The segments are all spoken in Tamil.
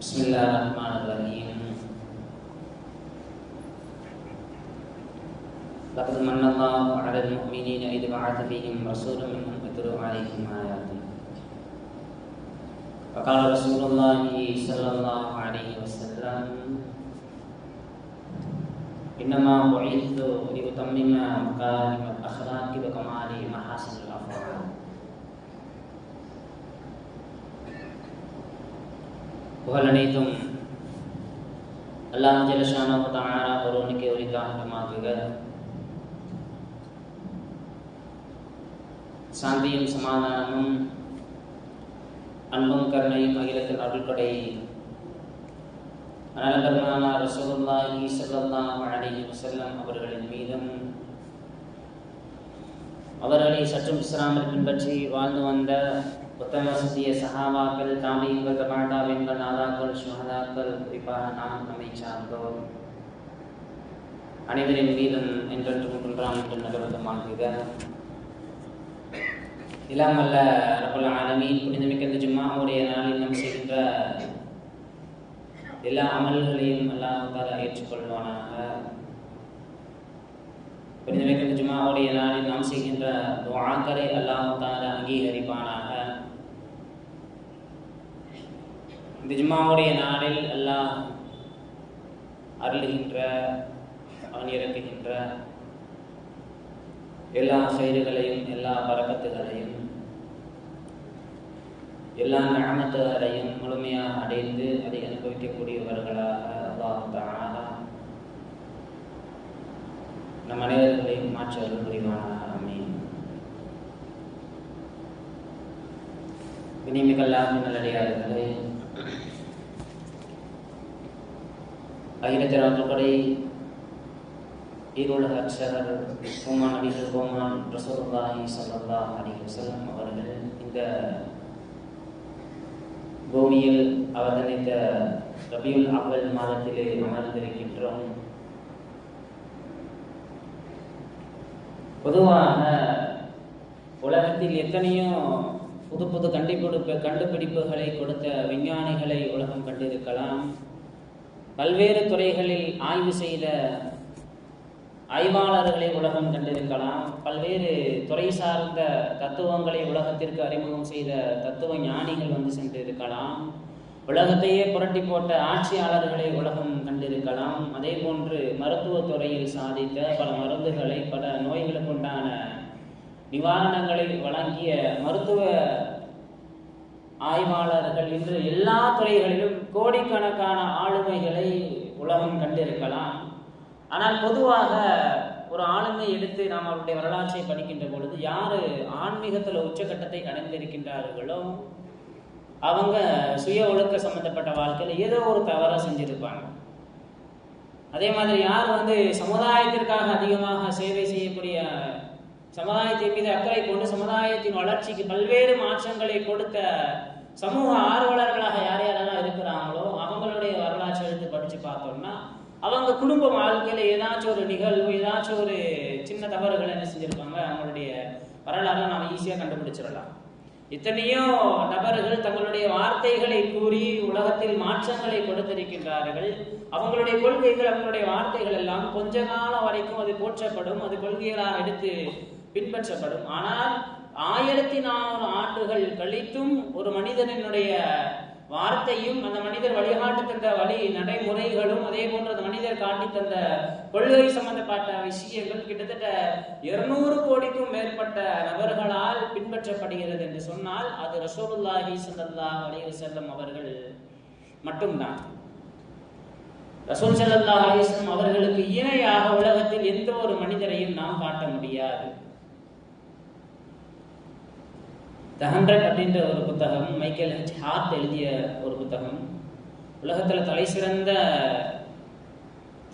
بسم الله الرحمن الرحيم لقد من الله على المؤمنين إذ بعث فيهم رسولا منهم يتلو عليهم آياته وقال رسول الله صلى الله عليه وسلم إنما بعثت لأتمم مكارم الأخلاق وكمال محاسن الأفعال புகழனைத்தும் அல்லாஹ் ஜலஷானோ தாரா ஒருவனுக்கு உரித்தாகமாகுக சாந்தியும் சமாதானமும் அன்பும் கருணையும் அகிலத்தின் அருள்கொடை அனலபெருமானா ரசூலுல்லாஹி ஸல்லல்லாஹு அலைஹி வஸல்லம் அவர்களின் மீதும் அவர்களை சற்றும் இஸ்லாமில் பின்பற்றி வாழ்ந்து வந்த உத்தம சத்திய சகாவாக்கள் தாமியங்கள் தபாண்டாவின்கள் நாதாக்கள் சுகதாக்கள் குறிப்பாக நாம் நம்மை சார்ந்தோம் அனைவரின் மீதும் என்றென்று ஒன்றாம் என்று நகர்வதமாகுக இல்லாமல்ல ரபுல் ஆலமீன் புனிதமிக்க இந்த ஜும்மாவுடைய நாளில் நாம் செய்கின்ற எல்லா அமல்களையும் அல்லாஹ் ஏற்றுக்கொள்வானாக. புனிதமிக்க இந்த ஜும்மாவுடைய நாளில் நாம் செய்கின்ற துஆக்களை அல்லாஹ் அங்கீகரிப்பானாக இந்த ஜும்மாவுடைய நாளில் அல்லாஹ் அருளுகின்ற அவன் இறக்குகின்ற எல்லா செயல்களையும் எல்லா பறக்கத்துகளையும் எல்லா நாமத்துகளையும் முழுமையாக அடைந்து அதை அனுபவிக்கக்கூடியவர்களாக அல்லாஹ் நம் அனைவர்களையும் மாற்ற அருள் அமீன் வினிமிகல்லாக நல்லடியார்களே அகிலத்தின் ஆற்றுப்படை ஈரோடு அக்ஷகர் கோமான் அடிகள் கோமான் ரசூலுல்லாஹி சல்லா அலைஹி வஸல்லம் அவர்கள் இந்த பூமியில் இந்த ரபியுல் அவல் மாதத்திலே அமர்ந்திருக்கின்றோம் பொதுவாக உலகத்தில் எத்தனையோ புது புது கண்டுபிடிப்பு கண்டுபிடிப்புகளை கொடுத்த விஞ்ஞானிகளை உலகம் கண்டிருக்கலாம் பல்வேறு துறைகளில் ஆய்வு செய்த ஆய்வாளர்களை உலகம் கண்டிருக்கலாம். பல்வேறு துறை சார்ந்த தத்துவங்களை உலகத்திற்கு அறிமுகம் செய்த தத்துவ ஞானிகள் வந்து சென்றிருக்கலாம். உலகத்தையே புரட்டி போட்ட ஆட்சியாளர்களை உலகம் கண்டிருக்கலாம். அதே போன்று மருத்துவ துறையில் சாதித்த பல மருந்துகளை பல நோய்களுக்கு உண்டான நிவாரணங்களை வழங்கிய மருத்துவ ஆய்வாளர்கள் இன்று எல்லா துறைகளிலும் கோடிக்கணக்கான ஆளுமைகளை உலகம் கண்டிருக்கலாம். ஆனால் பொதுவாக ஒரு ஆளுமை எடுத்து நாம் அவருடைய வரலாற்றை படிக்கின்ற பொழுது யார் ஆன்மீகத்தில் உச்சகட்டத்தை அடைந்திருக்கின்றார்களோ அவங்க சுய ஒழுக்க சம்பந்தப்பட்ட வாழ்க்கையில் ஏதோ ஒரு தவறை செஞ்சிருப்பாங்க. அதே மாதிரி யார் வந்து சமுதாயத்திற்காக அதிகமாக சேவை செய்யக்கூடிய சமுதாயத்தின் மீது அக்கறை கொண்டு சமுதாயத்தின் வளர்ச்சிக்கு பல்வேறு மாற்றங்களை கொடுத்த சமூக ஆர்வலர்களாக யார் யாரெல்லாம் இருக்கிறாங்களோ அவங்களுடைய வரலாற்றை எடுத்து படித்து பார்த்தோம்னா அவங்க குடும்ப வாழ்க்கையில் ஏதாச்சும் ஒரு நிகழ்வு ஏதாச்சும் ஒரு சின்ன தவறுகள் என்ன செஞ்சுருப்பாங்க அவங்களுடைய வரலாறு நாம் ஈஸியாக கண்டுபிடிச்சிடலாம். இத்தனையோ நபர்கள் தங்களுடைய வார்த்தைகளை கூறி உலகத்தில் மாற்றங்களை கொடுத்திருக்கின்றார்கள். அவங்களுடைய கொள்கைகள் அவங்களுடைய வார்த்தைகள் எல்லாம் கொஞ்ச காலம் வரைக்கும் அது போற்றப்படும். அது கொள்கைகளாக எடுத்து பின்பற்றப்படும். ஆனால் ஆயிரத்தி நானூறு ஆண்டுகள் கழித்தும் ஒரு மனிதனினுடைய வார்த்தையும் அந்த மனிதர் வழிகாட்டி தந்த வழி நடைமுறைகளும் அதே போன்ற அந்த மனிதர் காட்டி தந்த கொள்கை சம்பந்தப்பட்ட விஷயங்கள் கிட்டத்தட்ட இருநூறு கோடிக்கும் மேற்பட்ட நபர்களால் பின்பற்றப்படுகிறது என்று சொன்னால் அது ரசோலுல்லாஹி சல்லா அலைஹி செல்லம் அவர்கள் மட்டும்தான். ரசூல் சல்லல்லாஹ் அலிஸ்லம் அவர்களுக்கு இணையாக உலகத்தில் எந்த ஒரு மனிதரையும் நாம் காட்ட முடியாது. த ஹண்ட்ரட் அப்படின்ற ஒரு புத்தகம் மைக்கேல் ஹெச் ஹார்ட் எழுதிய ஒரு புத்தகம். உலகத்தில் தலை சிறந்த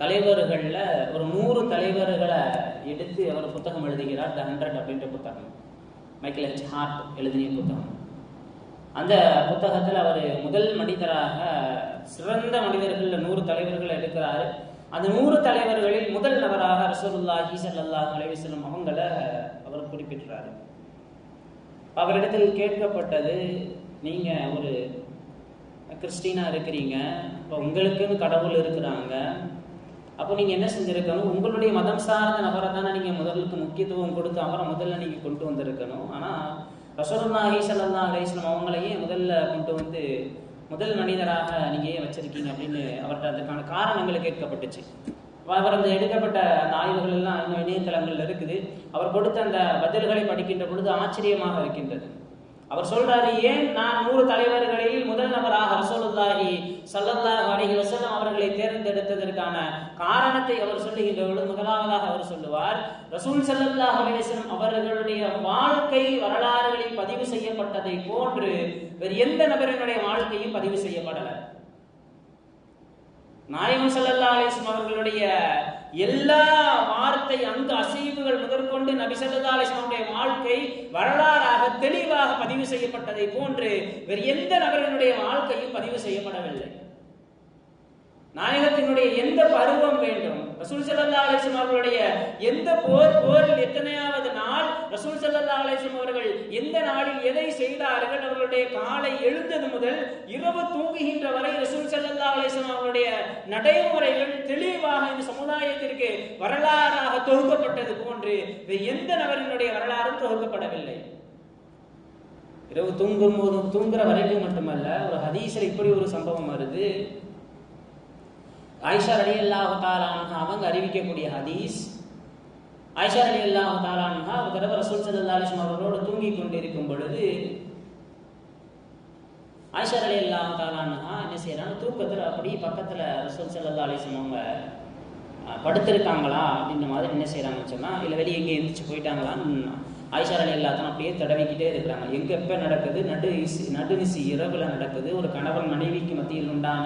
தலைவர்களில் ஒரு நூறு தலைவர்களை எடுத்து அவர் புத்தகம் எழுதுகிறார் த ஹண்ட்ரட் அப்படின்ற புத்தகம். மைக்கேல் ஹெச் ஹார்ட் எழுதிய புத்தகம். அந்த புத்தகத்தில் அவர் முதல் மனிதராக சிறந்த மனிதர்களில் நூறு தலைவர்களை எடுக்கிறாரு. அந்த நூறு தலைவர்களில் முதல் நபராக ரசூலுல்லாஹி ஸல்லல்லாஹு அலைஹி வஸல்லம் அவர் குறிப்பிட்டுறாரு அவரிடத்தில் கேட்கப்பட்டது நீங்கள் ஒரு கிறிஸ்டீனாக இருக்கிறீங்க இப்போ உங்களுக்குன்னு கடவுள் இருக்கிறாங்க. அப்போ நீங்கள் என்ன செஞ்சுருக்கணும்? உங்களுடைய மதம் சார்ந்த நபரை தானே நீங்கள் முதலுக்கு முக்கியத்துவம் கொடுத்து அவரை முதல்ல நீங்கள் கொண்டு வந்திருக்கணும். ஆனால் ரசூலுல்லாஹி ஸல்லல்லாஹு அலைஹி அவங்களையே முதல்ல கொண்டு வந்து முதல் மனிதராக நீங்கள் ஏன் வச்சுருக்கீங்க? அப்படின்னு அவர்கிட்ட அதுக்கான காரணங்கள் கேட்கப்பட்டுச்சு. அவர் அந்த எடுக்கப்பட்ட அந்த ஆய்வுகள் எல்லாம் இன்னும் இணையதளங்கள்ல இருக்குது. அவர் கொடுத்த அந்த பதில்களை படிக்கின்ற பொழுது ஆச்சரியமாக இருக்கின்றது. அவர் சொல்றாரு ஏன் நான் நூறு தலைவர்களில் முதல் நபராக ரசோலுல்லாஹி ஸல்லல்லாஹு அலைஹி வசலம் அவர்களை தேர்ந்தெடுத்ததற்கான காரணத்தை அவர் சொல்லுகின்ற பொழுது முதலாவதாக அவர் சொல்லுவார் ரசூல் சல்லல்லாஹ் அலைஹி அவர்களுடைய வாழ்க்கை வரலாறுகளில் பதிவு செய்யப்பட்டதை போன்று வேறு எந்த நபரினுடைய வாழ்க்கையும் பதிவு செய்யப்படல. நாயகம் ஸல்லல்லாஹு அலைஹி அவர்களுடைய எல்லா வார்த்தை அங்கு அசைவுகள் முதற்கொண்டு நபி ஸல்லல்லாஹு அலைஹி வாழ்க்கை வரலாறாக தெளிவாக பதிவு செய்யப்பட்டதை போன்று வேறு எந்த நபரினுடைய வாழ்க்கையும் பதிவு செய்யப்படவில்லை. நாயகத்தினுடைய எந்த பருவம் வேண்டும்? ரசூல் ஸல்லல்லாஹு அலைஹி அவர்களுடைய எந்த போர் போரில் எத்தனையாவது நாள் ரசூல் ஸல்லல்லாஹு அலைஹி அவர்கள் எந்த நாளில் எதை செய்தார்கள் அவர்களுடைய காலை எழுந்தது முதல் இரவு தூங்குகின்ற வரை ரசூல் ஸல்லல்லாஹு அலைஹி அவர்களுடைய நடைமுறைகள் தெளிவாக இந்த சமுதாயத்திற்கு வரலாறாக தொகுக்கப்பட்டது போன்று எந்த நபரினுடைய வரலாறும் தொகுக்கப்படவில்லை. இரவு தூங்கும் போதும் தூங்குற வரைக்கும் மட்டுமல்ல ஒரு ஹதீஸ்ல இப்படி ஒரு சம்பவம் வருது. ஆயிஷா அலி அல்லாஹு தாலான்ஹா அவங்க அறிவிக்கக்கூடிய ஹதீஸ். ஆயிஷா அலி அல்லாஹு தாலான்ஹா ஒரு தடவை ரசூல் சல்லா அலிஸ்லாம் அவர்களோடு தூங்கி கொண்டிருக்கும் பொழுது ஆயிஷா அலி அல்லாஹு தாலான்ஹா என்ன செய்யறாங்க தூக்கத்தில் அப்படி பக்கத்தில் ரசூல் சல்லா அலிஸ்லாம் அவங்க படுத்திருக்காங்களா அப்படின்ற மாதிரி என்ன செய்யறாங்கன்னு சொன்னால் இல்லை வெளியே எங்கே எந்திரிச்சு போயிட்டாங்களான்னு ஆயிஷா அலி அல்லாத்தான் அப்படியே தடவிக்கிட்டே இருக்கிறாங்க. எங்க எப்ப நடக்குது? நடு நடுநிசி இரவுல நடக்குது. ஒரு கணவன் மனைவிக்கு மத்தியில் உண்டான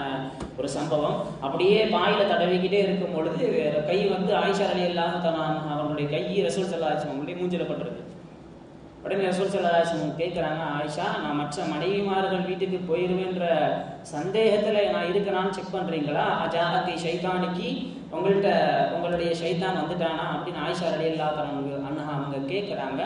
ஒரு சம்பவம். அப்படியே பாயில தடவிக்கிட்டே இருக்கும் பொழுது கை வந்து ஆயிஷா அலி அல்லாஹ் அவனுடைய கை ரசூல் சல்லாஹம் அவங்களுடைய மூஞ்சில பட்டுருது உடனே ரசூல் சல்லாஹம் கேட்குறாங்க ஆயிஷா நான் மற்ற மனைவிமார்கள் வீட்டுக்கு போயிருவேன்ற சந்தேகத்துல நான் இருக்கிறான்னு செக் பண்றீங்களா? அஜாஹத்தி ஷைத்தானிக்கு உங்கள்கிட்ட உங்களுடைய ஷைதான் வந்துட்டானா? அப்படின்னு ஆயிஷா அலி அல்லாத்தன் கேட்குறாங்க.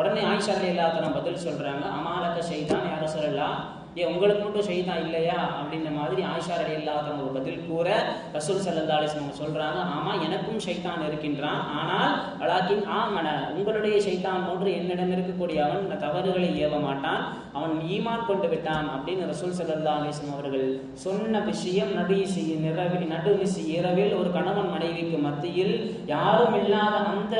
உடனே ஆயிஷா அலி இல்லாதனம் பதில் சொல்கிறாங்க அமாலக்க செய்தான் யார சொல்லலாம் ஏ உங்களுக்கு மட்டும் செய்தான் இல்லையா? அப்படின்ற மாதிரி ஆயிஷா அலி அல்லாத்தன் ஒரு பதில் கூற ரசூல் சல்லா அலிஸ்லாம் சொல்கிறாங்க ஆமாம் எனக்கும் சைத்தான் இருக்கின்றான். ஆனால் அலாக்கின் ஆமன உங்களுடைய சைத்தான் போன்று என்னிடம் இருக்கக்கூடிய அவன் தவறுகளை ஏவ மாட்டான். அவன் ஈமான் கொண்டு விட்டான் அப்படின்னு ரசூல் சல்லா அலிஸ்லாம் அவர்கள் சொன்ன விஷயம் நடுசி நிறவில் நடுநிசி இரவில் ஒரு கணவன் மனைவிக்கு மத்தியில் யாரும் இல்லாத அந்த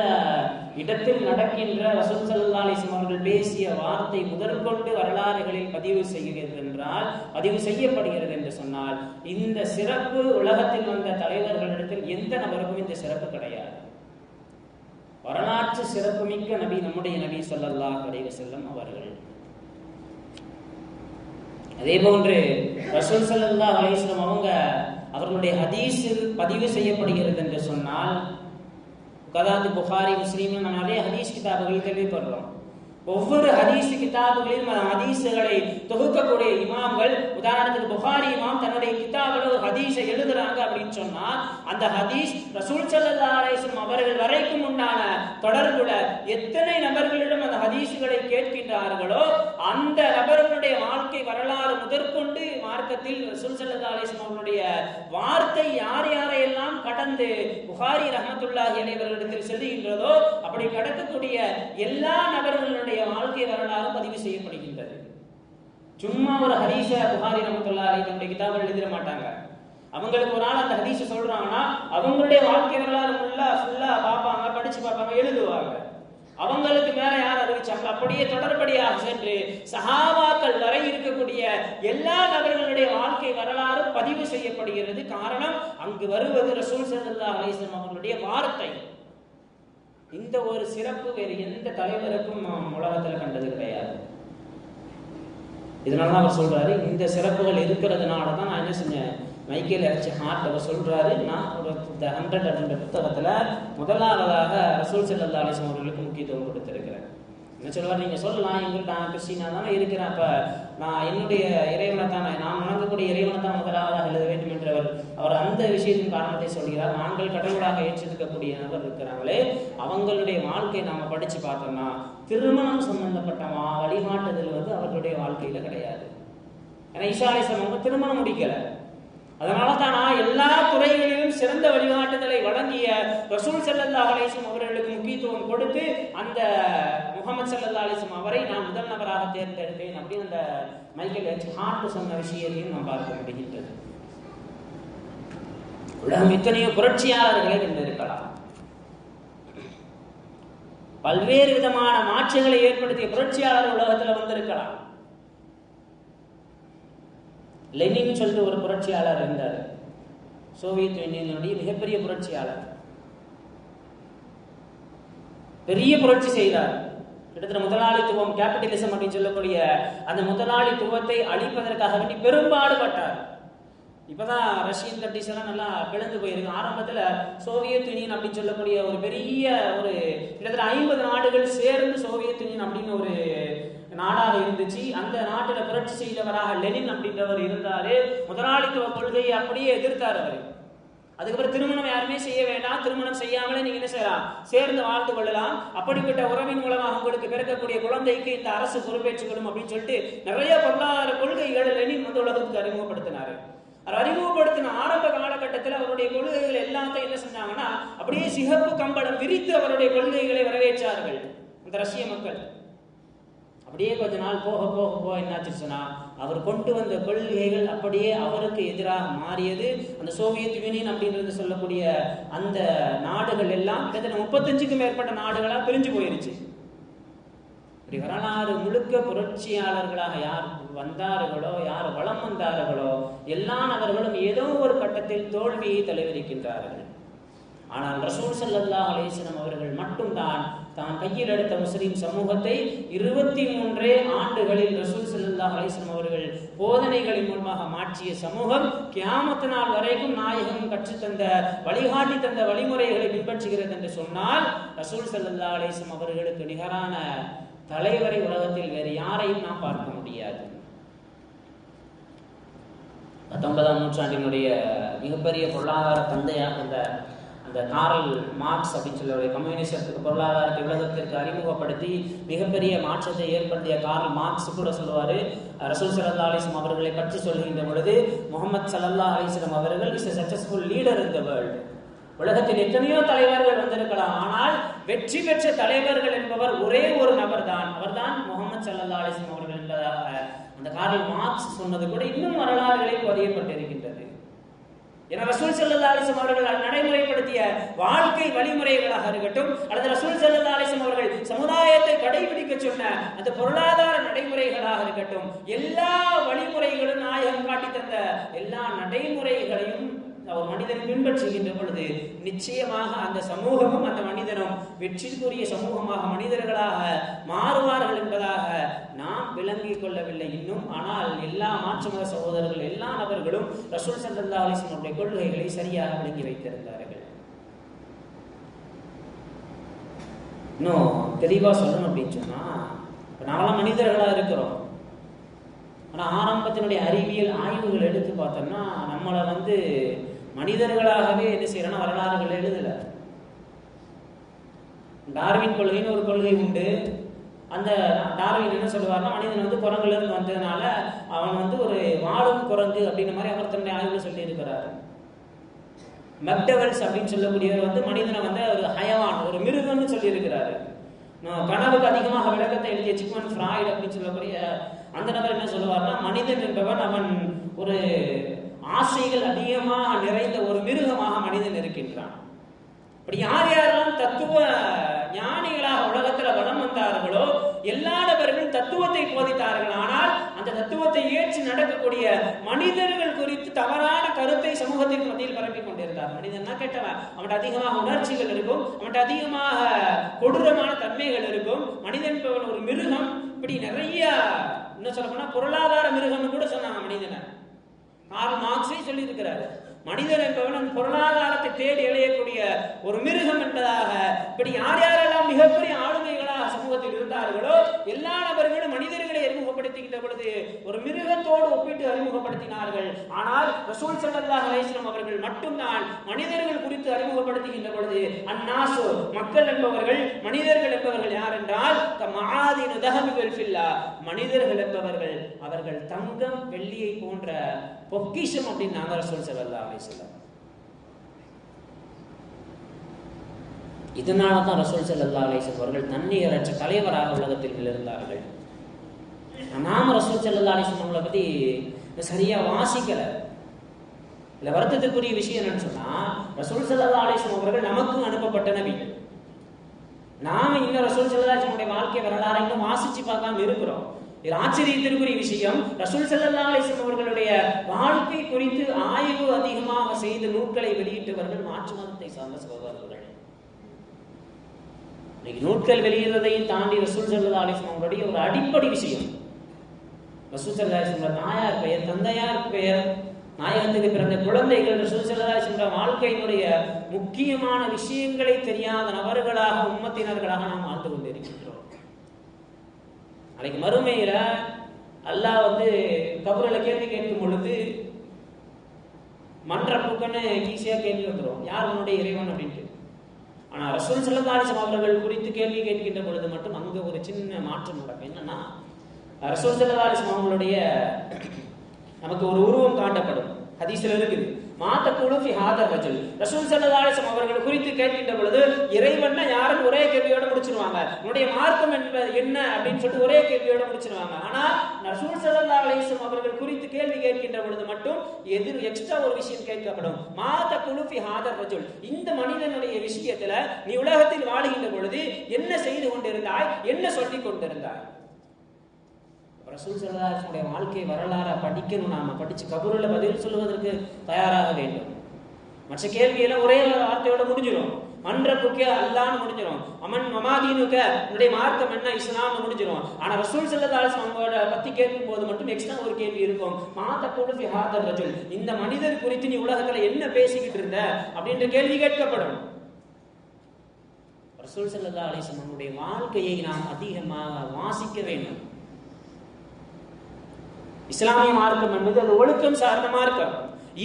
இடத்தில் நடக்கின்ற ரசூல் சல்லா அலிஸ்லாம் அவர்கள் பேசிய வார்த்தை முதற்கொண்டு வரலாறுகளில் பதிவு செய்கிறது என்றால் பதிவு செய்யப்படுகிறது என்று சொன்னால் இந்த சிறப்பு உலகத்தில் வந்த தலைவர்களிடத்தில் எந்த நபருக்கும் இந்த சிறப்பு கிடையாது. வரலாற்று சிறப்புமிக்க நபி நம்முடைய நபி ஸல்லல்லாஹு அலைஹி வஸல்லம் அவர்கள். அதே போன்று ரசூல் சல்லா அலைஹி அவங்க அவர்களுடைய ஹதீஸில் பதிவு செய்யப்படுகிறது என்று சொன்னால் கதாது புகாரி முஸ்லீம் நம்ம நிறைய ஹதீஸ் கிதாபுகள் கேள்விப்படுறோம் ஒவ்வொரு ஹதீஸ் கிதாபுகளிலும் அந்த ஹதீஸுகளை தொகுக்கக்கூடிய இமாம்கள் உதாரணத்துக்கு புகாரி இமாம் தன்னுடைய கிதாபில் ஒரு ஹதீஸை எழுதுறாங்க அப்படின்னு சொன்னா அந்த ஹதீஸ் ரசூல் ஸல்லல்லாஹு அவர்கள் வரைக்கும் உண்டான தொடர்புல எத்தனை நபர்களிடம் அந்த ஹதீஸுகளை கேட்கின்றார்களோ அந்த நபர்களுடைய வாழ்க்கை வரலாறு முதற்கொண்டு மார்க்கத்தில் ரசூல் ஸல்லல்லாஹு அலைஹி அவர்களுடைய வார்த்தை யார் யாரையெல்லாம் கடந்து புகாரி ரஹமத்துல்லாஹி அலைவர்களிடத்தில் செல்கின்றதோ அப்படி கடக்கக்கூடிய எல்லா நபர்களுடைய வாழ்க்கை வரலாறு பதிவு செய்யப்படுகின்றது. சும்மா ஒரு ஹரீஷ புகாரி ரஹமத்துல்லாஹி அலைஹி தன்னுடைய கிதாபில் எழுதிட மாட்டாங்க. அவங்களுக்கு ஒரு நாள் அந்த ஹதீஸை சொல்றாங்கன்னா அவங்களுடைய வாழ்க்கை வரலாறு ஃபுல்லா ஃபுல்லா பார்ப்பாங்க படிச்சு பார்ப்பாங்க எழுதுவாங்க. அவங்களுக்கு மேல யார் அறிவிச்சாங்க அப்படியே தொடர்படியாக சென்று சஹாபாக்கள் வரை இருக்கக்கூடிய எல்லா நபர்களுடைய வாழ்க்கை வரலாறு பதிவு செய்யப்படுகிறது. காரணம் அங்கு வருவது ரசூல் ஸல்லல்லாஹு அலிஸ்லாம் அவர்களுடைய வார்த்தை. இந்த ஒரு சிறப்பு வேறு எந்த தலைவருக்கும் நாம் உலகத்தில் கண்டது கிடையாது. இதனால தான் அவர் சொல்றாரு இந்த சிறப்புகள் இருக்கிறதுனால தான் நான் என்ன செஞ்சேன் மைக்கேல் அடிச்ச ஹார்ட் அவர் சொல்றாரு நான் ஒரு த ஹண்ட்ரட் அப்படின்ற புத்தகத்துல முதலாவதாக ரசூல் செல்லல்லா அலிஸ்லாம் அவர்களுக்கு முக்கியத்துவம் கொடுத்திருக்கிறேன். என்ன சொல்லுவார் நீங்க சொல்லலாம். எங்கள்கிட்ட நான் கிறிஸ்டினா தானே இருக்கிறேன். அப்ப நான் என்னுடைய இறைவனை தான் நான் வணங்கக்கூடிய இறைவனை தான் முதலாவதாக எழுத வேண்டும் என்றவர் அவர் அந்த விஷயத்தின் காரணத்தை சொல்கிறார். நாங்கள் கடவுளாக ஏற்றிருக்கக்கூடிய நபர் இருக்கிறாங்களே அவங்களுடைய வாழ்க்கையை நாம படிச்சு பார்த்தோம்னா திருமணம் சம்பந்தப்பட்ட மா- வழிகாட்டுதல் வந்து அவர்களுடைய வாழ்க்கையில கிடையாது. ஏன்னா ஈசா அலிஸ்லாம் அவங்க திருமணம் முடிக்கலை. அதனால தான் நான் எல்லா துறைகளிலும் சிறந்த வழிகாட்டுதலை வழங்கிய ரசூல் செல்லல்லா அலைஹி அவர்களுக்கு கொடுத்து அந்த முகமது சல்லா அலைஹி அவரை நான் முதல் நபராக தேர்ந்தெடுத்தேன் அப்படின்னு அந்த மைக்கேல் எச் ஹார்ட் சொன்ன விஷயத்தையும் நாம் பார்க்க முடிகின்றது. உலகம் எத்தனையோ புரட்சியாளர்களை இருந்திருக்கலாம் பல்வேறு விதமான மாற்றங்களை ஏற்படுத்திய புரட்சியாளர் உலகத்துல வந்திருக்கலாம். லெனின் சொல்லிட்டு ஒரு புரட்சியாளர் இருந்தார். சோவியத் யூனியனுடைய மிகப்பெரிய புரட்சியாளர். பெரிய புரட்சி செய்தார். கிட்டத்தட்ட முதலாளித்துவம் கேபிட்டலிசம் அப்படின்னு சொல்லக்கூடிய அந்த முதலாளித்துவத்தை அழிப்பதற்காக வேண்டி பெரும்பாடுபட்டார். இப்பதான் ரஷ்யன் கண்ட்ரிஸ் எல்லாம் நல்லா பிளந்து போயிருக்கு. ஆரம்பத்துல சோவியத் யூனியன் அப்படின்னு சொல்லக்கூடிய ஒரு பெரிய ஒரு கிட்டத்தட்ட ஐம்பது நாடுகள் சேர்ந்து சோவியத் யூனியன் அப்படின்னு ஒரு நாடாக இருந்துச்சு. அந்த நாட்டில் புரட்சி செய்தவராக லெனின் அப்படின்றவர் இருந்தாரு. முதலாளித்துவ கொள்கையை அப்படியே எதிர்த்தார் அவர். அதுக்கப்புறம் திருமணம் யாருமே செய்ய வேண்டாம். திருமணம் செய்யாமலே நீங்க என்ன செய்யலாம்? சேர்ந்து வாழ்ந்து கொள்ளலாம். அப்படிப்பட்ட உறவின் மூலமாக உங்களுக்கு பிறக்கக்கூடிய குழந்தைக்கு இந்த அரசு பொறுப்பேற்றுக்கணும் அப்படின்னு சொல்லிட்டு நிறைய பொருளாதார கொள்கைகள் லெனின் வந்து உலகத்துக்கு அறிமுகப்படுத்தினாரு. அவர் அறிமுகப்படுத்தின ஆரம்ப காலகட்டத்தில் அவருடைய கொள்கைகள் எல்லாத்தையும் என்ன செஞ்சாங்கன்னா அப்படியே சிகப்பு கம்பளம் விரித்து அவருடைய கொள்கைகளை வரவேற்றார்கள். அந்த ரஷ்ய மக்கள். அப்படியே கொஞ்ச நாள் போக போக போக என்னாச்சு சொன்னா அவர் கொண்டு வந்த கொள்கைகள் அப்படியே அவருக்கு எதிராக மாறியது. அந்த சோவியத் யூனியன் அப்படின்றது சொல்லக்கூடிய அந்த நாடுகள் எல்லாம் கிட்டத்தட்ட முப்பத்தஞ்சுக்கும் மேற்பட்ட நாடுகளா பிரிஞ்சு போயிருச்சு. இப்படி வரலாறு முழுக்க புரட்சியாளர்களாக யார் வந்தார்களோ யார் வளம் வந்தார்களோ எல்லா நபர்களும் ஏதோ ஒரு கட்டத்தில் தோல்வியை தலைவரிக்கின்றார்கள் ஆனால் ரசூல் ஸல்லல்லாஹு அலேசனம் அவர்கள் மட்டும்தான் தான் கையில் எடுத்த முஸ்லீம் சமூகத்தை இருபத்தி மூன்றே ஆண்டுகளில் ரசூல் செல்லா அலிஸ்லம் அவர்கள் போதனைகளின் மூலமாக மாற்றிய சமூகம் கியாமத்து நாள் வரைக்கும் நாயகம் கற்றுத்தந்த வழிகாட்டி தந்த வழிமுறைகளை பின்பற்றுகிறது என்று சொன்னால் ரசூல் செல்லா அலிஸ்லம் அவர்களுக்கு நிகரான தலைவரை உலகத்தில் வேறு யாரையும் நாம் பார்க்க முடியாது. பத்தொன்பதாம் நூற்றாண்டினுடைய மிகப்பெரிய பொருளாதார தந்தையாக இந்த இந்த காரல் மார்க்ஸ் அப்படின்னு சொல்லக்கூடிய கம்யூனிசத்துக்கு பொருளாதாரத்தை உலகத்திற்கு அறிமுகப்படுத்தி மிகப்பெரிய மாற்றத்தை ஏற்படுத்திய காரல் மார்க்ஸ் கூட சொல்லுவார். ரசூல் சல்லா அலிஸ்லாம் அவர்களை பற்றி சொல்கின்ற பொழுது முகமது சல்லா அலிஸ்லாம் அவர்கள் இஸ் சக்சஸ்ஃபுல் லீடர் இந்த வேர்ல்டு உலகத்தில் எத்தனையோ தலைவர்கள் வந்திருக்கலாம். ஆனால் வெற்றி பெற்ற தலைவர்கள் என்பவர் ஒரே ஒரு நபர் தான் அவர்தான் முகமது சல்லா அலிஸ்லாம் அவர்கள் என்பதாக அந்த காரில் மார்க்ஸ் சொன்னது கூட இன்னும் வரலாறுகளில் பதியப்பட்டிருக்கின்றது. ஏன்னா ரசூல் செல்லல்லா அலிசம் அவர்கள் நடைமுறைப்படுத்திய வாழ்க்கை வழிமுறைகளாக இருக்கட்டும் அல்லது ரசூல் செல்லல்லா அலிசம் அவர்கள் சமுதாயத்தை கடைபிடிக்க சொன்ன அந்த பொருளாதார நடைமுறைகளாக இருக்கட்டும் எல்லா வழிமுறைகளும் நாயகம் காட்டி தந்த எல்லா நடைமுறைகளையும் ஒரு மனிதன் பின்பற்றுகின்ற பொழுது நிச்சயமாக அந்த சமூகமும் அந்த மனிதனும் வெற்றிக்குரிய சமூகமாக மனிதர்களாக மாறுவார்கள் என்பதாக நாம் விளங்கிக் கொள்ளவில்லை இன்னும். ஆனால் எல்லா மாற்றுமத சகோதரர்கள் எல்லா நபர்களும் ரசூல் சல்லா அலிஸ்லமுடைய கொள்கைகளை சரியாக விளங்கி வைத்திருந்தார்கள். இன்னும் தெளிவா சொல்லணும் அப்படின்னு சொன்னா இப்ப நாமெல்லாம் மனிதர்களா இருக்கிறோம். ஆனா ஆரம்பத்தினுடைய அறிவியல் ஆய்வுகள் எடுத்து பார்த்தோம்னா நம்மளை வந்து மனிதர்களாகவே என்ன செய்யறோம்னா வரலாறுகள் எழுதல. டார்வின் கொள்கைன்னு ஒரு கொள்கை உண்டு. அந்த டார்வின் என்ன சொல்லுவார்னா மனிதன் வந்து குரங்குல இருந்து வந்ததுனால அவன் வந்து ஒரு வாழும் குரங்கு அப்படின்ற மாதிரி அவர் தன்னுடைய ஆய்வுல சொல்லி இருக்கிறாரு மெக்டவல்ஸ் அப்படின்னு சொல்லக்கூடியவர் வந்து மனிதனை வந்து ஒரு ஹயவான் ஒரு மிருகம்னு சொல்லி இருக்கிறாரு கனவுக்கு அதிகமாக விளக்கத்தை எழுதிய சிக்மன் ஃப்ராய்டு அப்படின்னு சொல்லக்கூடிய அந்த நபர் என்ன சொல்லுவார்னா மனிதன் என்பவன் அவன் ஒரு ஆசைகள் அதிகமாக நிறைந்த ஒரு மிருகமாக மனிதன் இருக்கின்றான். இப்படி யார் யாரெல்லாம் தத்துவ ஞானிகளாக உலகத்துல வளம் வந்தார்களோ எல்லா நபர்களும் தத்துவத்தை போதித்தார்கள். ஆனால் அந்த தத்துவத்தை ஏற்று நடக்கக்கூடிய மனிதர்கள் குறித்து தவறான கருத்தை சமூகத்தின் மத்தியில் பரப்பி கொண்டிருந்தார். மனிதன்னா கேட்டவன் அவன்கிட்ட அதிகமாக உணர்ச்சிகள் இருக்கும். அவன்கிட்ட அதிகமாக கொடூரமான தன்மைகள் இருக்கும். மனிதன் ஒரு மிருகம். இப்படி நிறைய இன்னும் சொல்ல போனா பொருளாதார மிருகம்னு கூட சொன்னாங்க மனிதனை. கார்ல் மார்க்ஸே சொல்லியிருக்கிறார். மனிதர் என்பவன் பொருளாதாரத்தை தேடி இழையக்கூடிய ஒரு மிருகம் என்பதாக. இப்படி யார் யாரெல்லாம் மிகப்பெரிய ஆளுமைகளாக சமூகத்தில் இருந்தார்களோ எல்லா நபர்களும் மனிதர்களை அறிமுகப்படுத்துகின்ற பொழுது ஒரு மிருகத்தோடு ஒப்பிட்டு அறிமுகப்படுத்தினார்கள். ஆனால் ரசூல் சல்லாஹ் அலைஹி அவர்கள் மட்டும்தான் மனிதர்கள் குறித்து அறிமுகப்படுத்துகின்ற பொழுது அந்நாசு மக்கள் என்பவர்கள் மனிதர்கள் என்பவர்கள் யார் என்றால் மஆதினு மனிதர்கள் என்பவர்கள் அவர்கள் தங்கம் வெள்ளியை போன்ற பொக்கிஷம் அப்படின்னு நாங்கள் ரசூல் ஸல்லல்லாஹு அலைஹி இதனால தான் ரசூல் செல்லல்லா அலைஹி அவர்கள் தன்னிகரற்ற தலைவராக உலகத்தில் இருந்தார்கள் நாம ரசூல் செல்லல்லா அலைஹி அவங்களை பத்தி சரியா வாசிக்கல. இந்த வருத்தத்திற்குரிய விஷயம் என்னன்னு சொன்னா ரசூல் செல்லல்லா அலைஹி அவர்கள் நமக்கு அனுப்பப்பட்ட நபி. நாம இன்னும் ரசூல் ஸல்லல்லாஹு வாழ்க்கை வரலாறு இன்னும் வாசிச்சு பார்க்காம இருக்கிறோம். இது ஆச்சரியத்திற்குரிய விஷயம். ரசூல் செல்லல்லா அலைஹி அவர்களுடைய வாழ்க்கை குறித்து ஆய்வு அதிகமாக செய்து நூல்களை வெளியிட்டவர்கள் மாற்று மதத்தை சார்ந்த சகோதரர்கள். இன்னைக்கு நூட்கள் வெளியிடுறதையும் தாண்டி ரசூல் ஸல்லல்லாஹு அலைஹி அவங்களுடைய ஒரு அடிப்படை விஷயம். ரசூல் ஸல்லல்லாஹு அலைஹி தாயார் பெயர் தந்தையார் பெயர் நாயகத்துக்கு பிறந்த குழந்தைகள் ரசூல் ஸல்லல்லாஹு சென்ற வாழ்க்கையினுடைய முக்கியமான விஷயங்களை தெரியாத நபர்களாக உம்மத்தினர்களாக நாம் வாழ்ந்து கொண்டிருக்கின்றோம். நாளைக்கு மறுமையில அல்லாஹ் வந்து கபூரில் கேள்வி கேட்கும் பொழுது மன்ற புக்கன்னு ஈஸியா கேள்வி வந்துடும் யார் உன்னுடைய இறைவன் அப்படின்ட்டு. ஆனால் ரசூல் செல்லதாரிசம் அவர்கள் குறித்து கேள்வி கேட்கின்ற பொழுது மட்டும் அங்க ஒரு சின்ன மாற்றம் நடக்கும். என்னன்னா ரசூல் செல்லதாரிசம் அவர்களுடைய அவங்களுடைய நமக்கு ஒரு உருவம் காட்டப்படும். ஹதீஸ்ல இருக்குது. மாத்த குழு ஃபி ஹாதர் ரஜுல் ரசூல் ஸல்லல்லாஹு அவர்கள் குறித்து கேட்கின்ற பொழுது இறைவன்னா யாரும் ஒரே கேள்வியோட முடிச்சிருவாங்க. உன்னுடைய மார்க்கம் என்பது என்ன? அப்படின்னு சொல்லிட்டு ஒரே கேள்வியோட முடிச்சிருவாங்க. ஆனா ரசூல் ஸல்லல்லாஹு அலைஹி அவர்கள் குறித்து கேள்வி கேட்கின்ற பொழுது மட்டும் எதிர் எக்ஸ்ட்ரா ஒரு விஷயம் கேட்கப்படும். மாத குழு ஃபி ஹாதர் ரஜுல். இந்த மனிதனுடைய விஷயத்துல நீ உலகத்தில் வாழுகின்ற பொழுது என்ன செய்து கொண்டிருந்தாய்? என்ன சொல்லி கொண்டிருந்தாய்? ரசூல் சல்லாஹுடைய வாழ்க்கை வரலாறை படிக்கணும் நாம. படிச்சு கபூரில் பதில் சொல்லுவதற்கு தயாராக வேண்டும். மற்ற கேள்வியெல்லாம் ஒரே வார்த்தையோட முடிஞ்சிடும் மன்றப்புக்கு அல்லான்னு முடிஞ்சிடும் அமன் மமாதீனுக்க உன்னுடைய மார்க்கம் என்ன இஸ்லாம்னு முடிஞ்சிடும் ஆனால் ரசூல் சல்லல்லாஹு அவங்களோட பற்றி கேட்கும் போது மட்டும் எக்ஸ்ட்ரா ஒரு கேள்வி இருக்கும். மாத்த கூட ஹாதர் ரஜுல் இந்த மனிதர் குறித்து நீ உலகத்துல என்ன பேசிக்கிட்டு இருந்த? அப்படின்ற கேள்வி கேட்கப்படும். ரசூல் சல்லல்லாஹு அலைஹி வஸல்லம் வாழ்க்கையை நாம் அதிகமாக வாசிக்க வேண்டும். இஸ்லாமிய மார்க்கம் என்பது அது ஒழுக்கம் சார்ந்த மார்க்கம்.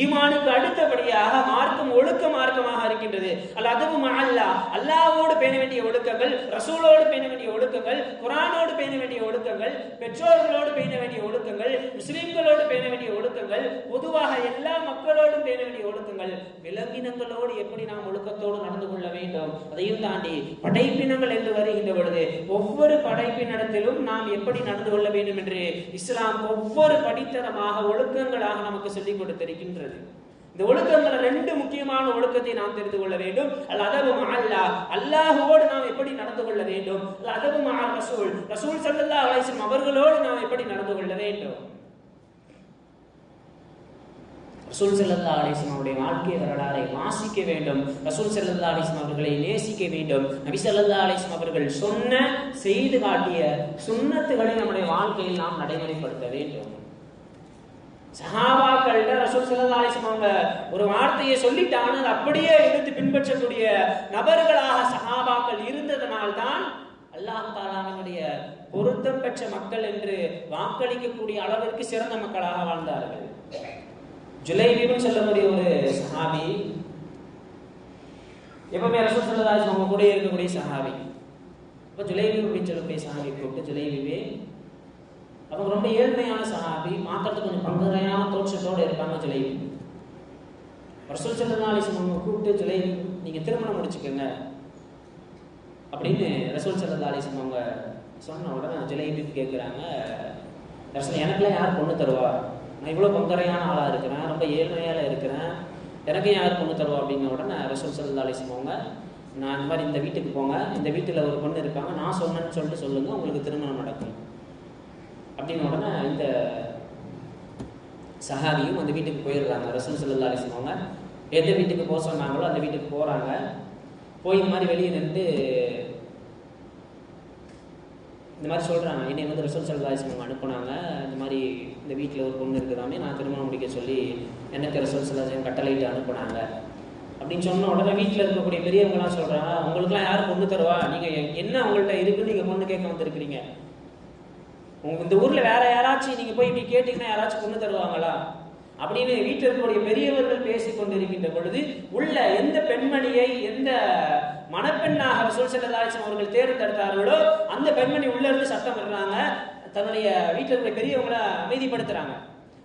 ஈமானுக்கு அடுத்தபடியாக மார்க்கம் ஒழுக்க மார்க்கமாக இருக்கின்றது. அல்ல அதுவும் அல்லா அல்லாவோடு பேண வேண்டிய ஒழுக்கங்கள் ரசூலோடு பேண வேண்டிய ஒழுக்கங்கள் குரானோடு பேண வேண்டிய ஒழுக்கங்கள் பெற்றோர்களோடு பேண வேண்டிய ஒழுக்கங்கள் முஸ்லிம்களோடு பேண வேண்டிய ஒழுக்கங்கள் பொதுவாக எல்லா மக்களோடும் பேண வேண்டிய ஒழுக்கங்கள். விலங்கினங்களோடு எப்படி நாம் ஒழுக்கத்தோடு நடந்து கொள்ள வேண்டும்? அதையும் தாண்டி படைப்பினங்கள் என்று வருகின்ற பொழுது ஒவ்வொரு படைப்பினத்திலும் நாம் எப்படி நடந்து கொள்ள வேண்டும் என்று இஸ்லாம் ஒவ்வொரு படித்தரமாக ஒழுக்கங்களாக நமக்கு சொல்லிக் கொடுத்திருக்கின்றது. இருக்கின்றது. இந்த ஒழுக்கங்கள் ரெண்டு முக்கியமான ஒழுக்கத்தை நாம் தெரிந்து கொள்ள வேண்டும். அல்ல அதவும் அல்லா. அல்லாஹோடு நாம் எப்படி நடந்து கொள்ள வேண்டும்? அதவும் அதவு ரசூல். ரசூல் சல்லா அலைஹிஸ்ஸலாம் அவர்களோடு நாம் எப்படி நடந்து கொள்ள வேண்டும்? ரசூல் செல்லல்லா அலிஸ்லாம் அவருடைய வாழ்க்கை வரலாறை வாசிக்க வேண்டும். ரசூல் செல்லல்லா அலிஸ்லாம் அவர்களை நேசிக்க வேண்டும். நபி செல்லல்லா அலிஸ்லாம் அவர்கள் சொன்ன செய்து காட்டிய சுண்ணத்துகளை நம்முடைய வாழ்க்கையில் நாம் நடைமுறைப்படுத்த வேண்டும். சஹாபாக்கள்கிட்ட ரசூல் செல்லல்லா அவங்க ஒரு வார்த்தையை சொல்லிட்டாங்க. அதை அப்படியே எடுத்து பின்பற்றக்கூடிய நபர்களாக சஹாபாக்கள் இருந்ததனால்தான் அல்லாஹ் தாலாவினுடைய பொருத்தம் பெற்ற மக்கள் என்று வாக்களிக்கக்கூடிய அளவிற்கு சிறந்த மக்களாக வாழ்ந்தார்கள். ஜுலைபின்னு சொல்லக்கூடிய ஒரு சஹாபி எப்பவுமே ரசூல் சல்லல்லாஹு அவங்க கூட இருக்கக்கூடிய சஹாபி. இப்போ ஜுலைபி அப்படின்னு சொல்லக்கூடிய சஹாபி கூப்பிட்டு ஜுலைபிவே அவங்க ரொம்ப ஏழ்மையான சஹாபி மாத்திரத்துக்கு கொஞ்சம் பங்குறையான தோற்றத்தோடு இருப்பாங்க ஜுலைபி ரசூல் சல்லல்லாஹு அவங்க கூப்பிட்டு ஜுலைபி நீங்கள் திருமணம் முடிச்சுக்கோங்க. அப்படின்னு ரசூல் சல்லல்லாஹு அவங்க சொன்ன உடனே ஜுலைபி கேட்குறாங்க ரசூல் எனக்குலாம் யார் பொண்ணு தருவா? நான் இவ்வளோ பங்கரையான ஆளாக இருக்கிறேன் ரொம்ப ஏழ்மையால் இருக்கிறேன். எனக்கு யார் பொண்ணு தருவா? அப்படின்ன உடனே ரசூல் சல்லா அவங்க நான் இந்த மாதிரி இந்த வீட்டுக்கு போங்க. இந்த வீட்டில் ஒரு பொண்ணு இருக்காங்க. நான் சொன்னேன்னு சொல்லிட்டு சொல்லுங்கள் உங்களுக்கு திருமணம் நடக்கும். அப்படின்னு உடனே இந்த சஹாபியும் அந்த வீட்டுக்கு போயிடுறாங்க. ரசூல் சல்லா அலிஸ்லாம் எந்த வீட்டுக்கு போக சொன்னாங்களோ அந்த வீட்டுக்கு போகிறாங்க போய் இந்த மாதிரி வெளியே நின்று இந்த மாதிரி சொல்கிறாங்க என்னை வந்து ரசூல் சல்லா அலிஸ்லாம் அவங்க அனுப்புனாங்க. இந்த மாதிரி இந்த வீட்டில் ஒரு பொண்ணு இருக்குதாமே நான் திருமணம் முடிக்க சொல்லி எனக்கு ரசூல் சில கட்டளையிட்டு அனுப்புனாங்க. அப்படின்னு சொன்ன உடனே வீட்டில் இருக்கக்கூடிய பெரியவங்கலாம் சொல்கிறாங்க உங்களுக்குலாம் யார் பொண்ணு தருவா? நீங்கள் என்ன உங்கள்கிட்ட இருக்குன்னு நீங்கள் பொண்ணு கேட்க வந்திருக்கிறீங்க. உங்க இந்த ஊரில் வேற யாராச்சும் நீங்கள் போய் இப்படி கேட்டிங்கன்னா யாராச்சும் கொண்டு தருவாங்களா? அப்படின்னு வீட்டில் இருக்கக்கூடிய பெரியவர்கள் பேசிக் கொண்டிருக்கின்ற பொழுது உள்ள எந்த பெண்மணியை எந்த மணப்பெண்ணாக ரசூல் செல்லதாசம் அவர்கள் தேர்ந்தெடுத்தார்களோ அந்த பெண்மணி உள்ள இருந்து சத்தம் விடுறாங்க தன்னுடைய வீட்டில் இருக்கிற பெரியவங்களை அமைதிப்படுத்துறாங்க.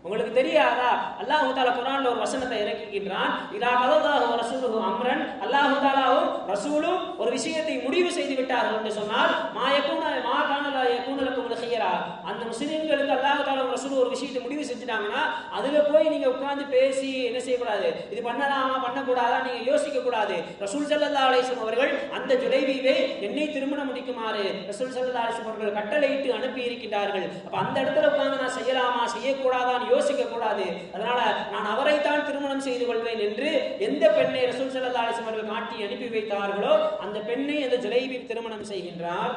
உங்களுக்கு தெரியாதா? அல்லாஹு தாலா குரான்ல ஒரு வசனத்தை இறக்கிக்கின்றான் இதா கததாக ரசூலுஹு அம்ரன். அல்லாஹு தாலாவும் ரசூலும் ஒரு விஷயத்தை முடிவு செய்து விட்டார்கள் என்று சொன்னால் மா எக்கூன மா கானலா யகுனலக்கும் செய்யறா அந்த முஸ்லிம்களுக்கு அல்லாஹு தாலா ரசூல் ஒரு விஷயத்தை முடிவு செஞ்சுட்டாங்கன்னா அதுல போய் நீங்க உட்கார்ந்து பேசி என்ன செய்யக்கூடாது? இது பண்ணலாமா? பண்ணக்கூடாதா? நீங்க யோசிக்க கூடாது ரசூல் சல்லா அலிஸ்லம் அவர்கள் அந்த ஜுலைவியை என்னை திருமணம் முடிக்குமாறு ரசூல் சல்லா அலிஸ்லம் அவர்கள் கட்டளையிட்டு அனுப்பி இருக்கின்றார்கள். அப்ப அந்த இடத்துல உட்கார்ந்து நான் செய்யலாமா? செய்யக்கூடாதான்னு யோசிக்க கூடாது அதனால நான் அவரைத்தான் திருமணம் செய்து கொள்வேன் என்று எந்த பெண்ணை ரசூல் சல்லா அலிஸ்லம் அவர்கள் காட்டி அனுப்பி வைத்தார்களோ அந்த பெண்ணை அந்த ஜுலைவி திருமணம் செய்கின்றார்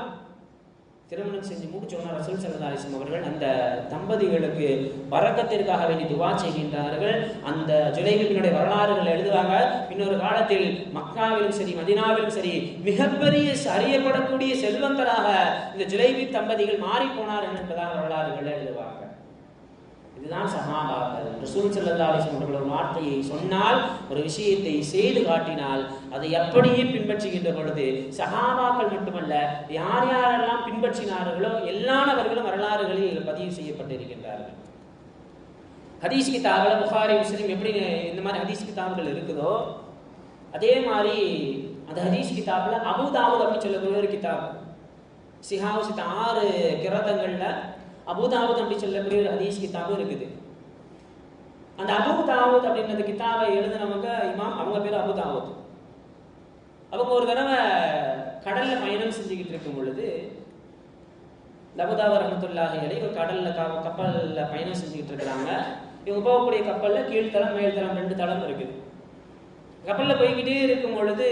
திருமணம் செஞ்சு முடிச்சோன்னா ரசூல் சல்லா அலிஸ்லம் அவர்கள் அந்த தம்பதிகளுக்கு வரக்கத்திற்காக வேண்டி துவா செய்கின்றார்கள். அந்த ஜுலைபினுடைய வரலாறுகள் எழுதுவாங்க. இன்னொரு காலத்தில் மக்காவிலும் சரி மதினாவிலும் சரி மிகப்பெரிய அறியப்படக்கூடிய செல்வந்தராக இந்த ஜுலைபி தம்பதிகள் மாறி போனார்கள் என்பதாக வரலாறுகள் எழுதுவாங்க. இதுதான் சஹாபாக்கள் ரசூல் சல்லா அலிஸ்லம் அவர்கள் ஒரு வார்த்தையை சொன்னால் ஒரு விஷயத்தை செய்து காட்டினால் அதை அப்படியே பின்பற்றுகின்ற பொழுது சகாபாக்கள் மட்டுமல்ல யார் யாரெல்லாம் பின்பற்றினார்களோ எல்லா நபர்களும் வரலாறுகளில் பதிவு செய்யப்பட்டிருக்கின்றார்கள். ஹதீஸ் கிதாபில் புகாரி முஸ்லீம் எப்படி இந்த மாதிரி ஹதீஸ் கிதாபுகள் இருக்குதோ அதே மாதிரி அந்த ஹதீஸ் கிதாபில் அபுதாவுத் அப்படின்னு சொல்லக்கூடிய ஒரு கிதாப். சிஹாவு சித்த ஆறு கிரதங்கள்ல அபுதாவுத் அப்படி சொல்லக்கூடிய ஒரு ஹதீஷ் கிதாபும் இருக்குது. அந்த அபுதாவுத் அப்படின்ற கிதாபை எழுதினவங்க இமாம் அவங்க பேர் அபுதாவுத் அவங்க ஒரு தடவை கடல்ல பயணம் செஞ்சுக்கிட்டு இருக்கும் பொழுது லபுதாவர் ரஹமத்துல்லாஹி அலி ஒரு கடல்ல கப்பல்ல பயணம் செஞ்சுக்கிட்டு இருக்கிறாங்க. இவங்க போகக்கூடிய கப்பல்ல கீழ்த்தளம் மேல்தளம் ரெண்டு தளம் இருக்குது. கப்பல்ல போய்கிட்டே இருக்கும் பொழுது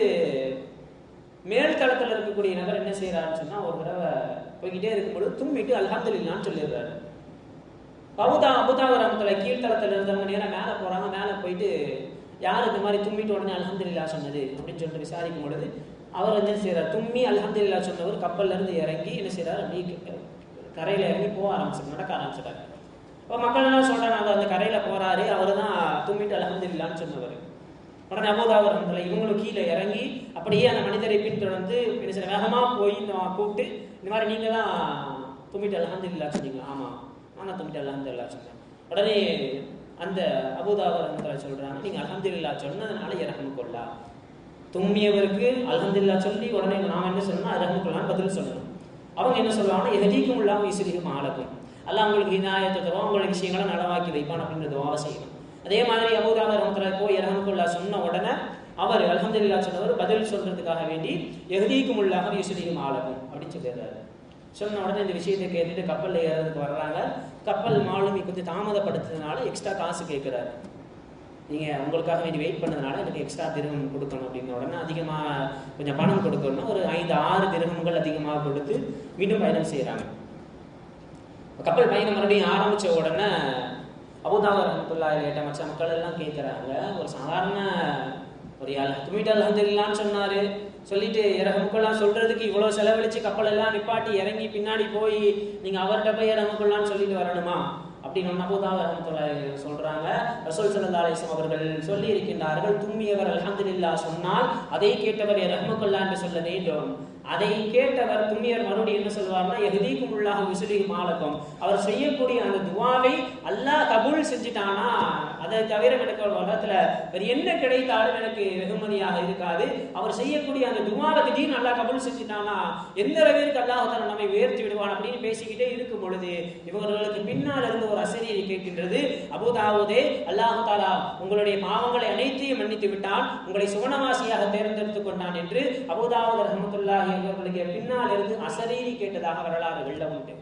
மேல் தளத்துல இருக்கக்கூடிய நபர் என்ன செய்யறாருன்னு சொன்னா ஒரு தடவை போய்கிட்டே இருக்கும் பொழுது தும்மிட்டு அல்ஹம்துலில்லான்னு சொல்லிடுறாரு அபுதா அபுதாவ ரஹமத்துல கீழ்த்தளத்தில் இருந்தவங்க நேரம் மேலே போகிறாங்க மேலே போயிட்டு யார் இந்த மாதிரி தும்மிட்டு உடனே அல்ஹம்துலில்லா சொன்னது? அப்படின்னு சொல்லிட்டு விசாரிக்கும் பொழுது அவர் வந்து என்ன செய்கிறார் தும்மி அல்ஹம்துலில்லா சொன்னவர் கப்பல்லேருந்து இறங்கி என்ன செய்கிறார் அப்படியே கரையில் இறங்கி போக ஆரம்பிச்சு நடக்க ஆரம்பிச்சிட்டாரு இப்போ மக்கள் எல்லாம் சொல்கிறாங்க அவர் அந்த கரையில் போகிறாரு அவர் தான் தும்மிட்டு அல்ஹம்துலில்லான்னு சொன்னவர். உடனே அபோதாவர் ரஹமத்துல இவங்களும் கீழே இறங்கி அப்படியே அந்த மனிதரை பின்தொடர்ந்து என்ன செய்ய வேகமாக போய் கூப்பிட்டு இந்த மாதிரி நீங்கள் தான் தும்மிட்டு அலஹந்தில்லா சொன்னீங்களா ஆமா. நான் தான் அலஹந்தில்லா சொன்னேன். உடனே அந்த அபுதாபர் ரஹமத்துல சொல்கிறாங்க நீங்க அல்ஹம்துலில்லா சொன்னதுனால இறக்கம் கொள்ளா தும்மியவருக்கு அலஹந்தில்லா சொல்லி உடனே நாம் என்ன சொல்லணும் இறக்கம் கொள்ளான்னு பதில் சொல்லணும். அவங்க என்ன சொல்லுவாங்கன்னா எதிரிக்கும் இல்லாமல் இசிரிக்கும் ஆளக்கும் அல்ல உங்களுக்கு இதாயத்தை தரும் உங்களுக்கு விஷயங்களை நலவாக்கி வைப்பான் அப்படின்ற துவா செய்யணும் அதே மாதிரி அபுதாபர் ரஹமத்துல போய் இறக்கமுல்லா சொன்ன உடனே அவர் அல்ஹம்துலில்லா சொன்னவர் பதில் சொல்றதுக்காக வேண்டி எதிரிக்கும் இல்லாமல் இசிரிக்கும் ஆளகும் அப்படின்னு சொல்லிடுறாரு சொன்ன உடனே இந்த விஷயத்தை கேட்டுட்டு கப்பலில் ஏறதுக்கு வர்றாங்க. கப்பல் மாலுமி கொஞ்சம் தாமதப்படுத்துறதுனால எக்ஸ்ட்ரா காசு கேட்குறாரு நீங்கள் உங்களுக்காக வேண்டி வெயிட் பண்ணதுனால எனக்கு எக்ஸ்ட்ரா திருகம் கொடுக்கணும் அப்படின்ன உடனே அதிகமாக கொஞ்சம் பணம் கொடுக்கணும்னா ஒரு ஐந்து ஆறு திருகங்கள் அதிகமாக கொடுத்து மீண்டும் பயணம் செய்கிறாங்க கப்பல் பயணம் மறுபடியும் ஆரம்பித்த உடனே அபுதாபர் ரஹமத்துல்லா கேட்ட மச்ச மக்கள் எல்லாம் கேட்குறாங்க ஒரு சாதாரண ஒரு அல் துமிட் அல்ஹம்துலில்லான்னு சொன்னாரு. சொல்லிட்டு இறகமுக்கெல்லாம் சொல்றதுக்கு இவ்வளவு செலவழிச்சு கப்பல் எல்லாம் நிப்பாட்டி இறங்கி பின்னாடி போய் நீங்க அவர்கிட்ட போய் இறமுக்கெல்லாம் சொல்லிட்டு வரணுமா? அப்படின்னு அபுதாபர் சொல்றாங்க. ரசூல் ஸல்லல்லாஹு அவர்கள் சொல்லி இருக்கின்றார்கள். தும்மியவர் அல்ஹம்துலில்லாஹ் சொன்னால் அதை கேட்டவர் ரஹ்மக்குல்லா என்று சொல்ல வேண்டும். அதை கேட்டவர் தும்மியர் மறுபடியும் என்ன சொல்வார்னா எஹ்தீக்கும் உள்ளாக விசுலிகும் மாலக்கும். அவர் செய்யக்கூடிய அந்த துவாவை அல்லாஹ் கபூல் செஞ்சுட்டானா? அதை தவிர எனக்கு உலகத்துல வேறு என்ன கிடைத்தாலும் எனக்கு வெகுமதியாக இருக்காது. அவர் செய்யக்கூடிய அந்த துமாவை திடீர்னு நல்லா கபூல் செஞ்சுட்டானா எந்த அளவிற்கு அல்லாஹ் நம்மை உயர்த்தி விடுவான் அப்படின்னு பேசிக்கிட்டே இருக்கும் பொழுது இவர்களுக்கு பின்னால் இருந்து ஒரு அசதியை கேட்கின்றது. அபுதாவுதே அல்லாஹு தாலா உங்களுடைய பாவங்களை அனைத்தையும் மன்னித்து விட்டான். உங்களை சுவனவாசியாக தேர்ந்தெடுத்துக் கொண்டான் என்று அபுதாவுத் ரஹமத்துல்லாஹி அவர்களுக்கு பின்னால் இருந்து அசரீரி கேட்டதாக வரலாறுகள்ல உண்டு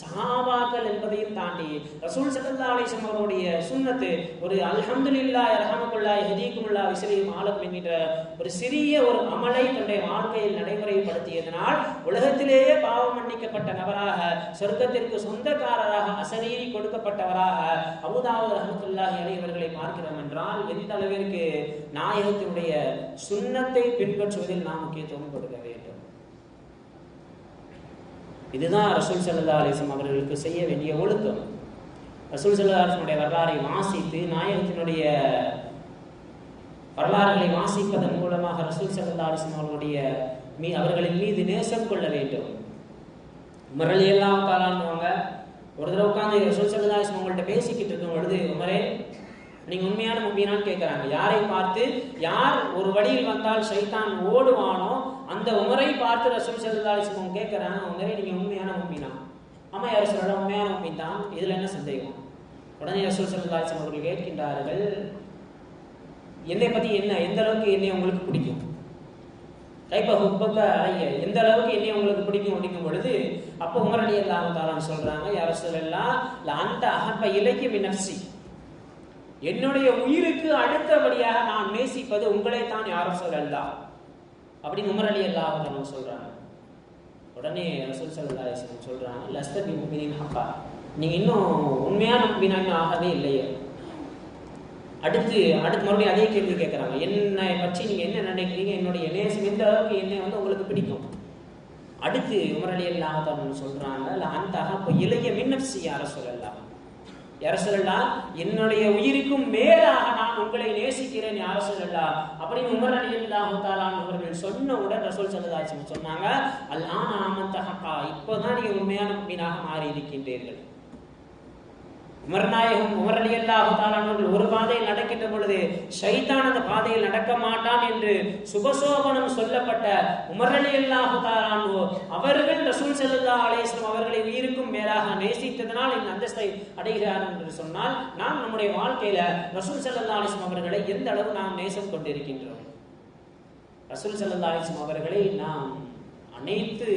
சஹாபாக்கள் என்பதையும் தாண்டி ரசூல் சல்லா அலிசம் அவருடைய சுண்ணத்து ஒரு அல்ஹம்துலில்லாஹ் ரஹமக்குல்லா ஹதீகுமுல்லாஹ் விஸ்லீம் ஆலம் என்கின்ற ஒரு சிறிய ஒரு அமலை தன்னுடைய வாழ்க்கையில் நடைமுறைப்படுத்தியதனால் உலகத்திலேயே பாவம் மன்னிக்கப்பட்ட நபராக சொர்க்கத்திற்கு சொந்தக்காரராக அசரி அசரீரி கொடுக்கப்பட்டவராக அபுதாவு ரஹமத்துல்லாஹி அலைஹி அவர்களை பார்க்கிறோம் என்றால் எந்த அளவிற்கு நாயகத்தினுடைய சுண்ணத்தை பின்பற்றுவதில் நாம் முக்கியத்துவம் கொடுக்க வேண்டும். இதுதான் ரசூல் சல்லா அலிஸ்லாம் அவர்களுக்கு செய்ய வேண்டிய ஒழுக்கம். ரசூல் சல்லா அலிஸ்லமுடைய வரலாறை வாசித்து நாயகத்தினுடைய வரலாறுகளை வாசிப்பதன் மூலமாக ரசூல் சல்லா அலிஸ்லாம் அவர்களுடைய மீ அவர்களின் மீது நேசம் கொள்ள வேண்டும். உமரலி எல்லாம் தாளான்னுவாங்க ஒரு தடவை உட்காந்து ரசூல் சல்லா அலிஸ்லாம் அவங்கள்ட்ட பேசிக்கிட்டு இருக்கும் பொழுது உமரே நீங்க உண்மையான மும்பினான்னு கேட்குறாங்க யாரை பார்த்து யார் ஒரு வழியில் வந்தால் சைத்தான் ஓடுவானோ அந்த உமரை பார்த்து ரசூல் சல்லா அலிஸ்லாம் கேட்கிறாங்க உமரே நீங்கள் உண்மையான மும்பினா ஆமாம் யார் சொல்லலாம் உண்மையான மும்பின் தான் இதுல என்ன சந்தேகம்? உடனே ரசூல் சல்லா அலிஸ்லாம் அவர்கள் கேட்கின்றார்கள் என்னை பற்றி என்ன? எந்த அளவுக்கு என்னை உங்களுக்கு பிடிக்கும்? கைப்பா ஹுப்பக்க அலைய எந்த அளவுக்கு என்னை உங்களுக்கு பிடிக்கும்? அப்படிங்கும் பொழுது அப்போ உமரடி இல்லாமல் தாலான்னு சொல்றாங்க யார சொல்லலாம் அந்த அகப்ப இலக்கிய வினர்சி என்னுடைய உயிருக்கு அடுத்தபடியாக நான் நேசிப்பது உங்களை தான் யாரும் சொல்லலாம் அப்படின்னு உமர் அலி அல்லாஹ் சொல்கிறாங்க உடனே ரசூல் சல்லா அலிஸ்லாம் சொல்றாங்க லஸ்தபி முபினின் ஹப்பா நீங்க இன்னும் உண்மையான முபினாங்க ஆகவே இல்லையே. அடுத்து அடுத்து மறுபடியும் அதே கேள்வி கேட்குறாங்க என்னை பற்றி நீங்கள் என்ன நினைக்கிறீங்க? என்னுடைய நேசம் எந்த அளவுக்கு என்னை வந்து உங்களுக்கு பிடிக்கும்? அடுத்து உமரலி அல்லாஹ் சொல்றாங்க இல்லை அந்த இப்போ இளைய மின்னப்சி யார சொல்லலாம் யார சொல்லலாம் என்னுடைய உயிருக்கும் மேலாக நான் உங்களை நேசிக்கிறேன் யார சொல்லலாம் அப்படின்னு உமர் அலி அல்லாஹாலான் அவர்கள் உடன் ரசூல் சல்லதாச்சு சொன்னாங்க அல்லாஹ் நாமத்தகா இப்போதான் நீங்க உண்மையான மீனாக மாறி இருக்கின்றீர்கள் உமர்நாயகம் உமர் அலி அல்லாஹாலானவர்கள் ஒரு பாதையில் நடக்கின்ற பொழுது ஷைத்தான் அந்த பாதையில் நடக்க மாட்டான் என்று சுபசோபனம் சொல்லப்பட்ட உமர் அலி அல்லாஹாலானோ அவர்கள் ரசூல் சல்லா அலேஸ்லம் அவர்களை உயிருக்கும் மேலாக நேசித்ததனால் இந்த அந்தஸ்தை அடைகிறார் என்று சொன்னால் நாம் நம்முடைய வாழ்க்கையில ரசூல் சல்லா அலிஸ்லம் அவர்களை எந்த அளவு நாம் நேசம் கொண்டிருக்கின்றோம்? ரசூல் சல்லா அலிஸ்லம் அவர்களை நாம் அனைத்து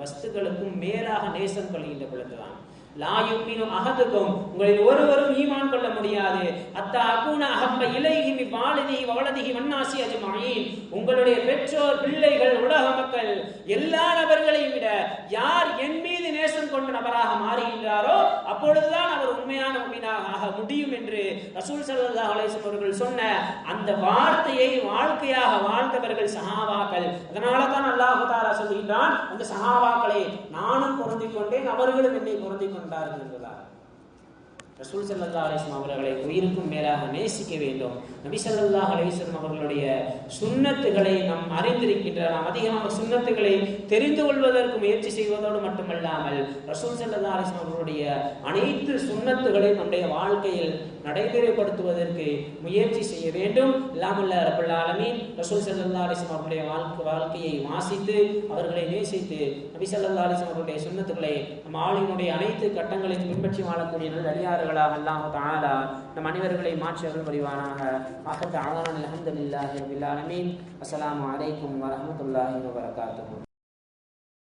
வஸ்துகளுக்கும் மேலாக நேசம் கொள்கின்ற பொழுதுதான். லாயுமினும் அகதுக்கும் உங்களில் ஒருவரும் ஈமான் கொள்ள முடியாது. அத்தா அகுண அகம்ப இலைஹி வாலிதி வளதிகி வண்ணாசி அஜுமாயின். உங்களுடைய பெற்றோர் பிள்ளைகள் உலக மக்கள் எல்லா நபர்களையும் விட யார் என் மீது நேசம் கொண்ட நபராக மாறுகின்றாரோ அப்பொழுதுதான் அவர் உண்மையான உண்மையாக ஆக முடியும் என்று ரசூல் சல்லா அலைஹி அவர்கள் சொன்ன அந்த வார்த்தையை வாழ்க்கையாக வாழ்ந்தவர்கள் சஹாபாக்கள். அதனால தான் அல்லாஹ் தாரா சொல்கின்றான் அந்த சஹாபாக்களை நானும் பொருந்திக் கொண்டேன் அவர்களும் என்னை பொருந்திக் கொண்டார்கள் என்பதால் ரசூல் சல்லா அலிஸ்லாம் அவர்களை உயிருக்கும் மேலாக நேசிக்க வேண்டும். நபிசல்லாஹ் சல்லாஹ் அவர்களுடைய சுண்ணத்துகளை நாம் அறிந்திருக்கின்ற நாம் அதிகமாக சுண்ணத்துகளை தெரிந்து கொள்வதற்கு முயற்சி செய்வதோடு மட்டுமல்லாமல் ரசூல் சல்லா அலிஸ்லாம் அவர்களுடைய அனைத்து சுண்ணத்துகளை நம்முடைய வாழ்க்கையில் நடைமுறைப்படுத்துவதற்கு முயற்சி செய்ய வேண்டும். இல்லாமல்ல ரபுல் ரசூல் சல்லா அலிஸ்லாம் அவர்களுடைய வாழ்க்கை வாழ்க்கையை வாசித்து அவர்களை நேசித்து நபி சல்லா அலிஸ்லாம் அவர்களுடைய சுண்ணத்துக்களை நம் ஆளுநருடைய அனைத்து கட்டங்களையும் பின்பற்றி வாழக்கூடிய நல்ல அடியார்களாக அல்லாஹ் தாலா நம் அனைவர்களை மாற்றி அருள் புரிவானாக. ஆகத்த ஆதான அலமதுல்லாஹி ரபில் அஸ்லாம் வலைக்கம் வரமத்துல்லாஹி வரஹ்மத்துல்லாஹி